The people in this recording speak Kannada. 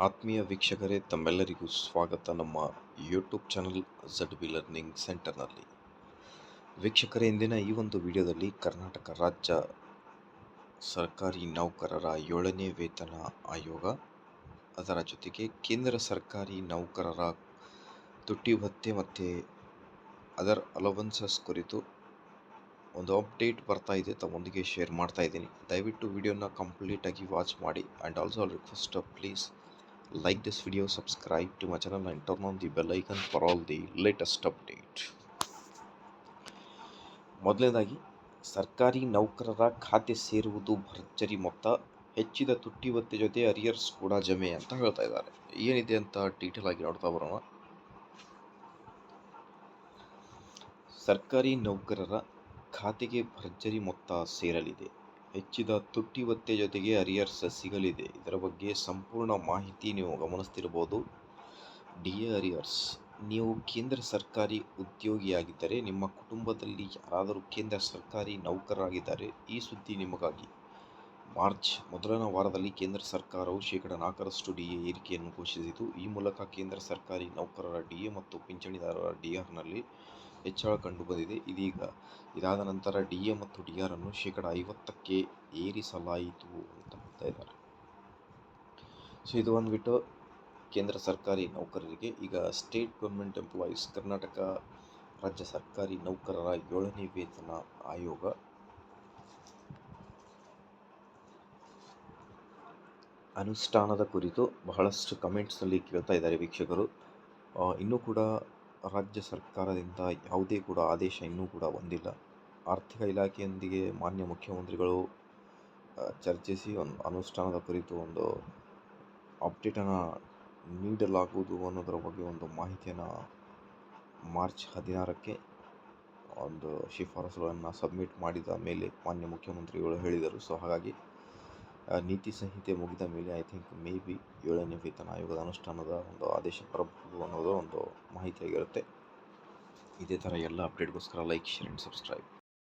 ಆತ್ಮೀಯ ವೀಕ್ಷಕರೇ, ತಮ್ಮೆಲ್ಲರಿಗೂ ಸ್ವಾಗತ ನಮ್ಮ YouTube channel Z B learning ಸೆಂಟರ್ನಲ್ಲಿ ವೀಕ್ಷಕರೇ, ಇಂದಿನ ಈ ಒಂದು ವಿಡಿಯೋದಲ್ಲಿ ಕರ್ನಾಟಕ ರಾಜ್ಯ ಸರ್ಕಾರಿ ನೌಕರರ ಏಳನೇ ವೇತನ ಆಯೋಗ, ಅದರ ಜೊತೆಗೆ ಕೇಂದ್ರ ಸರ್ಕಾರಿ ನೌಕರರ ತುಟ್ಟಿ ಭತ್ಯೆ ಮತ್ತು ಅದರ್ ಅಲವನ್ಸಸ್ ಕುರಿತು ಒಂದು ಅಪ್ಡೇಟ್ ಬರ್ತಾ ಇದೆ, ತಮ್ಮೊಂದಿಗೆ ಶೇರ್ ಮಾಡ್ತಾ ಇದ್ದೀನಿ. ದಯವಿಟ್ಟು ವಿಡಿಯೋನ ಕಂಪ್ಲೀಟಾಗಿ ವಾಚ್ ಮಾಡಿ. And also request please like this video, subscribe to my channel and turn on the bell icon for all the latest update. ಮೊದಲನೇದಾಗಿ, ಸರ್ಕಾರಿ ನೌಕರರ ಖಾತೆ ಸೇರುವುದು ಭರ್ಜರಿ ಮೊತ್ತ, ಹೆಚ್ಚಿದ ತುಟ್ಟಿ ಒತ್ತೆ ಜೊತೆ ಅರಿಯರ್ಸ್ ಕೂಡ ಜಮೆ ಅಂತ ಹೇಳ್ತಾ ಇದ್ದಾರೆ. ಏನಿದೆ ಅಂತ ಡೀಟೇಲ್ ಆಗಿ ನೋಡ್ತಾ ಬರೋಣ. ಸರ್ಕಾರಿ ನೌಕರರ ಖಾತೆಗೆ ಭರ್ಜರಿ ಮೊತ್ತ ಸೇರಲಿದೆ. ಹೆಚ್ಚಿದ ತುಟ್ಟಿ ಒತ್ತೆ ಜೊತೆಗೆ ಅರಿಯರ್ಸ್ ಸಿಗಲಿದೆ ಇದರ ಬಗ್ಗೆ ಸಂಪೂರ್ಣ ಮಾಹಿತಿ ನೀವು ಗಮನಿಸ್ತಿರಬಹುದು ಡಿ ಎ ಅರಿಯರ್ಸ್ ನೀವು ಕೇಂದ್ರ ಸರ್ಕಾರಿ ಉದ್ಯೋಗಿಯಾಗಿದ್ದರೆ, ನಿಮ್ಮ ಕುಟುಂಬದಲ್ಲಿ ಯಾರಾದರೂ ಕೇಂದ್ರ ಸರ್ಕಾರಿ ನೌಕರರಾಗಿದ್ದಾರೆ, ಈ ಸುದ್ದಿ ನಿಮಗಾಗಿ. ಮಾರ್ಚ್ ಮೊದಲನೇ ವಾರದಲ್ಲಿ ಕೇಂದ್ರ ಸರ್ಕಾರವು ಶೇಕಡ ನಾಲ್ಕರಷ್ಟು ಡಿ ಎ ಏರಿಕೆಯನ್ನು ಘೋಷಿಸಿತು. ಈ ಮೂಲಕ ಕೇಂದ್ರ ಸರ್ಕಾರಿ ನೌಕರರ ಡಿ ಮತ್ತು ಪಿಂಚಣಿದಾರರ ಡಿ ಆರ್ನಲ್ಲಿ ಹೆಚ್ಚಳ ಕಂಡುಬಂದಿದೆ ಇದೀಗ ಇದಾದ ನಂತರ ಡಿ ಎ ಮತ್ತು ಡಿ ಆರ್ ಅನ್ನು ಶೇಕಡ ಐವತ್ತಕ್ಕೆ ಏರಿಸಲಾಯಿತು ಅಂತ ಹೇಳ್ತಾ ಇದ್ದಾರೆ. ಸೊ, ಇದು ಬಂದ್ಬಿಟ್ಟು ಕೇಂದ್ರ ಸರ್ಕಾರಿ ನೌಕರರಿಗೆ, ಈಗ ಸ್ಟೇಟ್ ಗೌರ್ಮೆಂಟ್ ಎಂಪ್ಲಾಯೀಸ್ ಕರ್ನಾಟಕ ರಾಜ್ಯ ಸರ್ಕಾರಿ ನೌಕರರ ಏಳನೇ ವೇತನ ಆಯೋಗ. ಅನುಷ್ಠಾನದ ಕುರಿತು ಬಹಳಷ್ಟು ಕಮೆಂಟ್ಸ್ನಲ್ಲಿ ಕೇಳ್ತಾ ಇದ್ದಾರೆ ವೀಕ್ಷಕರು. ಇನ್ನೂ ಕೂಡ ರಾಜ್ಯ ಸರ್ಕಾರದಿಂದ ಯಾವುದೇ ಕೂಡ ಆದೇಶ ಇನ್ನೂ ಕೂಡ ಬಂದಿಲ್ಲ. ಆರ್ಥಿಕ ಇಲಾಖೆಯೊಂದಿಗೆ ಮಾನ್ಯ ಮುಖ್ಯಮಂತ್ರಿಗಳು ಚರ್ಚಿಸಿ ಒಂದು ಅನುಷ್ಠಾನದ ಕುರಿತು ಒಂದು ಅಪ್ಡೇಟನ್ನು ನೀಡಲಾಗುವುದು ಅನ್ನೋದರ ಬಗ್ಗೆ ಒಂದು ಮಾಹಿತಿಯನ್ನು ಮಾರ್ಚ್ ಹದಿನಾರಕ್ಕೆ ಒಂದು ಶಿಫಾರಸುಗಳನ್ನು ಸಬ್ಮಿಟ್ ಮಾಡಿದ ಮೇಲೆ ಮಾನ್ಯ ಮುಖ್ಯಮಂತ್ರಿಗಳು ಹೇಳಿದರು. ಸೊ ಹಾಗಾಗಿ ನೀತಿ ಸಂಹಿತೆ ಮುಗಿದ ಮೇಲೆ ಐ ಥಿಂಕ್ ಮೇ ಬಿ ಏಳನೇ ವೇತನ ಆಯೋಗದ ಅನುಷ್ಠಾನದ ಒಂದು ಆದೇಶ ಬರಬಹುದು ಅನ್ನೋದು ಒಂದು ಮಾಹಿತಿಯಾಗಿರುತ್ತೆ. ಇದೇ ಥರ ಎಲ್ಲ ಅಪ್ಡೇಟ್ಗೋಸ್ಕರ ಲೈಕ್ ಶೇರ್ ಆ್ಯಂಡ್ ಸಬ್ಸ್ಕ್ರೈಬ್